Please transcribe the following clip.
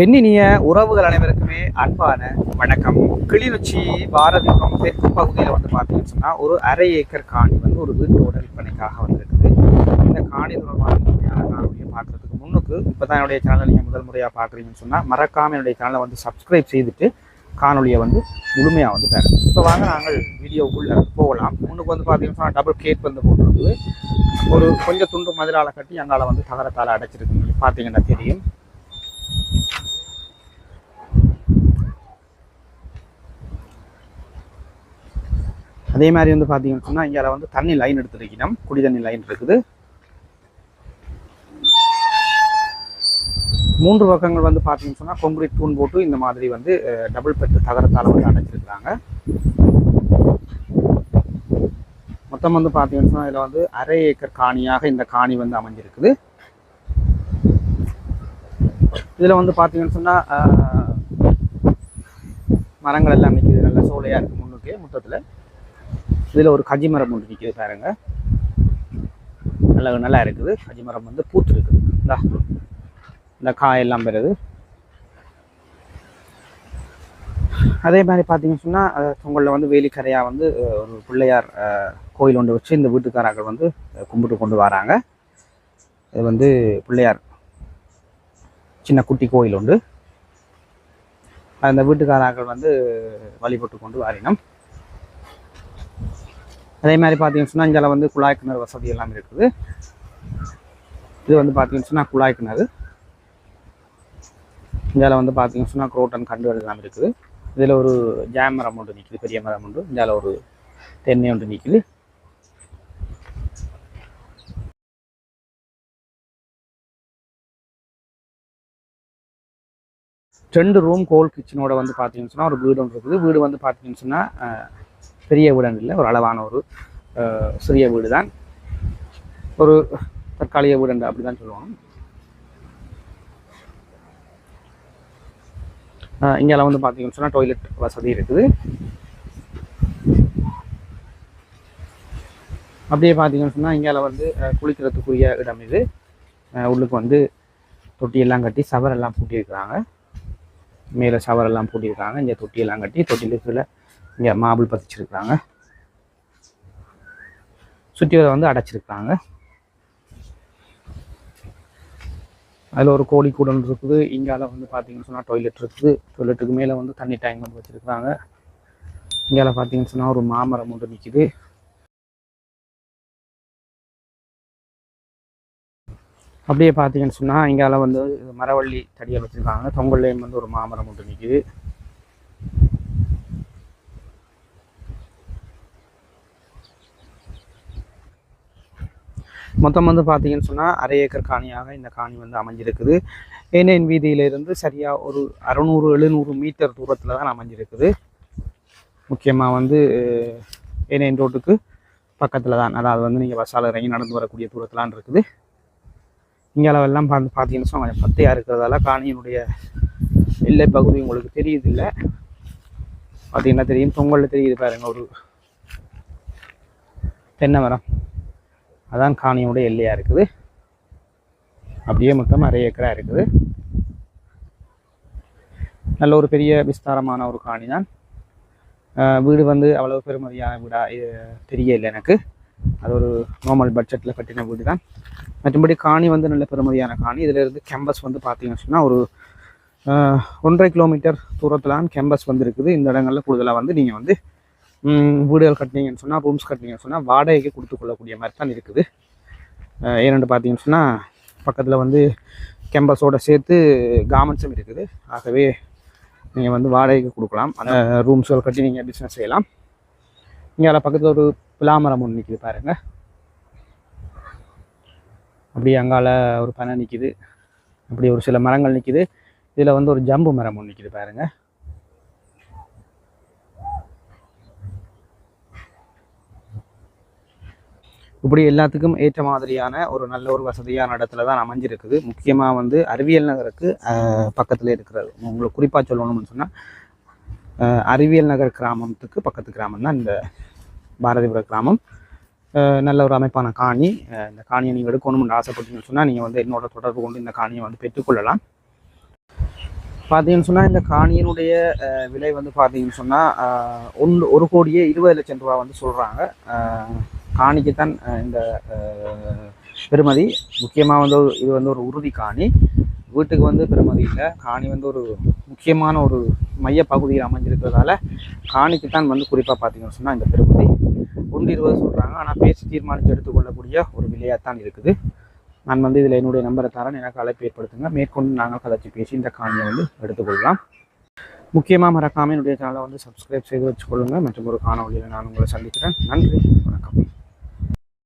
எண்ணினிய உறவுகள் அனைவருக்குமே அன்பான வணக்கம். கிளிநொச்சி பாரதிபுரம் தெற்கு பகுதியில் வந்து பார்த்தீங்கன்னு சொன்னால் ஒரு அரை ஏக்கர் காணி வந்து ஒரு வீட்டோட விற்பனைக்காக வந்திருக்குது. இந்த காணி தொடர்பான முழுமையான காணொலியை முன்னுக்கு இப்போ தான் என்னுடைய சேனலை நீங்கள் முதல் முறையாக பார்க்குறீங்கன்னு சொன்னால் மறக்காமல் என்னுடைய சேனலை வந்து சப்ஸ்கிரைப் செய்துட்டு காணொலியை வந்து முழுமையாக வந்து பாருங்க. இப்போ வாங்க நாங்கள் வீடியோக்குள்ளே போகலாம். முன்னுக்கு வந்து பார்த்தீங்கன்னு சொன்னால் டபுள் கேட் வந்து போட்டிருக்குது. ஒரு கொஞ்சம் துண்டு மதிலால் கட்டி அங்கால வந்து தகரத்தால் அடைச்சிருக்குங்க பார்த்தீங்கன்னா தெரியும். அதே மாதிரி வந்து பார்த்தீங்கன்னு சொன்னால் இங்கே வந்து தண்ணி லைன் எடுத்துருக்கணும். குடி தண்ணி லைன் இருக்குது. மூன்று பக்கங்கள் வந்து பார்த்தீங்கன்னு சொன்னால் கொங்கிரீட் தூண் போட்டு இந்த மாதிரி வந்து டபுள் பெட்டு தகரத்தால் வந்து அடைச்சிருக்கிறாங்க மொத்தம் வந்து பார்த்தீங்கன்னு சொன்னால் இதில் வந்து அரை ஏக்கர் காணியாக இந்த காணி வந்து அமைஞ்சிருக்குது. இதில் வந்து பார்த்தீங்கன்னு சொன்னால் மரங்கள் எல்லாம் நிற்கிது நல்ல சோலையாக இருக்குது முன்னுக்கு முத்தத்தில் இதில் ஒரு கஜி மரம் ஒன்று நிற்கிது பாருங்க. நல்லா நல்லா இருக்குது. கஜி மரம் வந்து பூத்து இருக்குது இந்தா இந்த காயெல்லாம் பெறுது அதே மாதிரி பார்த்தீங்கன்னு சொன்னால் உங்களில் வந்து வேலிக்கரையாக வந்து ஒரு பிள்ளையார் கோயில் ஒன்று வச்சு இந்த வீட்டுக்காரர்கள் வந்து கும்பிட்டு கொண்டு வராங்க. இது வந்து பிள்ளையார் சின்ன குட்டி கோயில் உண்டு அந்த வீட்டுக்காரர்கள் வந்து வழிபட்டு கொண்டு வாரினம். அதே மாதிரி பார்த்தீங்கன்னு சொன்னால் இங்கே வந்து குழாய் கிணறு வசதி எல்லாம் இருக்குது. இது வந்து பார்த்தீங்கன்னு சொன்னால் குழாய் கிணறு. இங்கே வந்து பார்த்தீங்கன்னு சொன்னால் குரோட்டன் கண்டுகள் எல்லாம் இருக்குது. இதில் ஒரு ஜாம் மரம் ஒன்று நிற்கிது பெரிய மரம் ஒன்று. இங்கே ஒரு தென்னை ஒன்று நிற்கிது ரெண்டு ரூம் கோல் கிச்சனோட வந்து பார்த்தீங்கன்னு சொன்னால் ஒரு வீடு ஒன்று இருக்குது. வீடு வந்து பார்த்தீங்கன்னு சொன்னால் பெரிய வீடு இல்லை ஒரு அளவான ஒரு சிறிய வீடு தான் ஒரு தற்காலிக வீடு அப்படி தான் சொல்லுவாங்க. இங்கெல்லாம் வந்து பார்த்தீங்கன்னு சொன்னால் டாய்லெட் வசதி இருக்குது. அப்படியே பார்த்தீங்கன்னு சொன்னால் இங்கே வந்து குளிக்கிறதுக்குரிய இடம் இது. உள்ளுக்கு வந்து தொட்டியெல்லாம் கட்டி சவரெல்லாம் பூட்டியிருக்கிறாங்க. மேலே சவரெல்லாம் பூட்டியிருக்காங்க இங்கே தொட்டியெல்லாம் கட்டி தொட்டியில் கீழே இங்கே மாபிள் பதிச்சிருக்கிறாங்க. சுற்றி வந்து அடைச்சிருக்கிறாங்க. அதில் ஒரு கோழி கூடன் இருக்குது. இங்கால வந்து பார்த்தீங்கன்னு சொன்னால் டாய்லெட் இருக்குது. டாய்லெட்டுக்கு மேலே வந்து தண்ணி டேங்க் வந்து வச்சுருக்குறாங்க. இங்கால பார்த்தீங்கன்னு சொன்னால் ஒரு மாமரம் ஒன்று நிற்கிது அப்படியே பார்த்தீங்கன்னு சொன்னால் இங்கால வந்து மரவள்ளி தடியால் வச்சுருக்காங்க. தொங்கல்லையும் வந்து ஒரு மாமரம் ஒன்று நிற்கிது மொத்தம் வந்து பார்த்தீங்கன்னு சொன்னால் அரை ஏக்கர் காணியாக இந்த காணி வந்து அமைஞ்சிருக்குது. ஏனேன் வீதியிலிருந்து சரியாக ஒரு அறநூறு எழுநூறு மீட்டர் தூரத்தில் தான் அமைஞ்சிருக்குது. முக்கியமாக வந்து ஏனேன் ரோட்டுக்கு பக்கத்தில் தான். அதாவது வந்து நீங்கள் பஸ்ஸால் இறங்கி நடந்து வரக்கூடிய தூரத்திலான் இருக்குது. இங்கே அளவெல்லாம் பார்த்து பார்த்தீங்கன்னு சொன்னால் கொஞ்சம் பத்தையாக இருக்கிறதால காணியினுடைய எல்லை பகுதி உங்களுக்கு தெரியுது இல்லை பார்த்தீங்கன்னா தெரியும் பொங்கலில் தெரியுது பாருங்கள் ஒரு தென்னை மரம். அதான் காணியோட எல்லையாக இருக்குது. அப்படியே மொத்தம் அரை ஏக்கராக இருக்குது. நல்ல ஒரு பெரிய விஸ்தாரமான ஒரு காணி தான். வீடு வந்து அவ்வளோ பெருமதியான வீடாக இது தெரியல எனக்கு. அது ஒரு நார்மல் பட்ஜெட்டில் கட்டின வீடு தான். மற்றபடி காணி வந்து நல்ல பெருமதியான காணி. இதிலிருந்து கேம்பஸ் வந்து பார்த்தீங்கன்னு சொன்னால் ஒரு ஒன்றரை கிலோமீட்டர் தூரத்தில் கேம்பஸ் வந்து இருக்குது. இந்த இடங்களில் கூடுதலாக வந்து நீங்கள் வந்து வீடுகள் கட்டினீங்கன்னு சொன்னால் ரூம்ஸ் கட்டினீங்கன்னு சொன்னால் வாடகைக்கு கொடுத்து கொள்ளக்கூடிய மாதிரி தான் இருக்குது. ஏனென்று ஏன்னு பார்த்தீங்கன்னு சொன்னால் பக்கத்தில் வந்து கேம்பஸோடு சேர்த்து கார்மெண்ட்ஸும் இருக்குது. ஆகவே நீங்கள் வந்து வாடகைக்கு கொடுக்கலாம். அந்த ரூம்ஸ்கள் கட்டி நீங்கள் பிஸ்னஸ் செய்யலாம். இங்கே அதில் பக்கத்தில் ஒரு பிளாமரம் ஒன்று நிற்கிது பாருங்கள் அப்படி அங்கால ஒரு பனை நிற்கிது அப்படி ஒரு சில மரங்கள் நிற்கிது இதில் வந்து ஒரு ஜம்பு மரம் ஒன்று நிற்கிது பாருங்கள் இப்படி எல்லாத்துக்கும் ஏற்ற மாதிரியான ஒரு நல்ல ஒரு வசதியான இடத்துல தான் அமைஞ்சிருக்குது. முக்கியமாக வந்து அறிவியல் நகருக்கு பக்கத்தில் இருக்கிறது. உங்களுக்கு குறிப்பாக சொல்லணும்னு சொன்னால் அறிவியல் நகர் கிராமத்துக்கு பக்கத்து கிராமம் தான் இந்த பாரதிபுர கிராமம். நல்ல ஒரு அமைப்பான காணி. இந்த காணியை நீங்கள் எடுக்கணும்னு ஆசைப்பட்டீங்கன்னு சொன்னால் நீங்கள் வந்து என்னோட தொடர்பு கொண்டு இந்த காணியை வந்து பெற்றுக்கொள்ளலாம். பார்த்தீங்கன்னு சொன்னால் இந்த காணியினுடைய விலை வந்து பார்த்தீங்கன்னு சொன்னால் ஒன்று ஒரு கோடியே இருபது லட்சம் ரூபா வந்து சொல்கிறாங்க காணிக்கு தான் இந்த பெருமதி. முக்கியமாக வந்து இது வந்து ஒரு உறுதி காணி. வீட்டுக்கு வந்து பெருமதி இல்லை. காணி வந்து ஒரு முக்கியமான ஒரு மைய பகுதியில் அமைஞ்சிருக்கிறதால காணிக்கு தான் வந்து குறிப்பாக பார்த்தீங்கன்னு சொன்னால் இந்த பெருமதி. ஒன்று இருபது சொல்கிறாங்க ஆனால் பேசி தீர்மானித்து எடுத்துக்கொள்ளக்கூடிய ஒரு விலையாக தான் இருக்குது. நான் வந்து இதில் என்னுடைய நம்பரை தரேன். எனக்கு அழைப்பு ஏற்படுத்துங்க. மேற்கொண்டு நாங்கள் கதைச்சி பேசி இந்த காணியை வந்து எடுத்துக்கொள்ளலாம். முக்கியமாக மறக்காமல் என்னுடைய சேனலை வந்து சப்ஸ்கிரைப் செய்து வச்சுக்கொள்ளுங்கள் மற்றும் ஒரு காணொலியில் நான் உங்களை சந்திக்கிறேன். நன்றி.